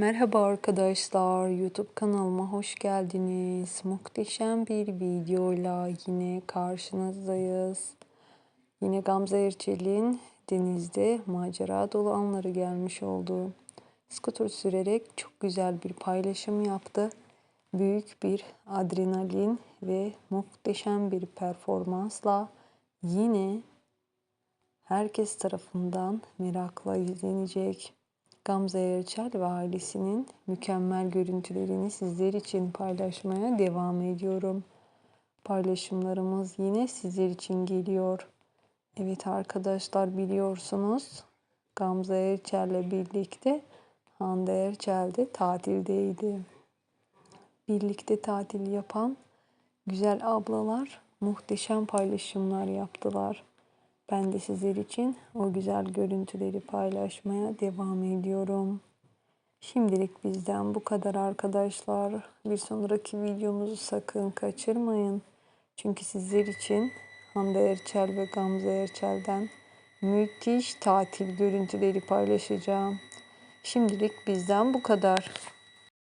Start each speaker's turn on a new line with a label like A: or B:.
A: Merhaba arkadaşlar, YouTube kanalıma hoş geldiniz. Muhteşem bir videoyla yine karşınızdayız. Yine Gamze Erçel'in denizde macera dolu anları gelmiş oldu. Skuter sürerek çok güzel bir paylaşım yaptı. Büyük bir adrenalin ve muhteşem bir performansla yine herkes tarafından merakla izlenecek. Gamze Erçel ve ailesinin mükemmel görüntülerini sizler için paylaşmaya devam ediyorum. Paylaşımlarımız yine sizler için geliyor. Evet arkadaşlar biliyorsunuz Gamze Erçel'le birlikte Hande Erçel de tatildeydi. Birlikte tatil yapan güzel ablalar muhteşem paylaşımlar yaptılar. Ben de sizler için o güzel görüntüleri paylaşmaya devam ediyorum. Şimdilik bizden bu kadar arkadaşlar. Bir sonraki videomuzu sakın kaçırmayın. Çünkü sizler için Hande Erçel ve Gamze Erçel'den müthiş tatil görüntüleri paylaşacağım. Şimdilik bizden bu kadar.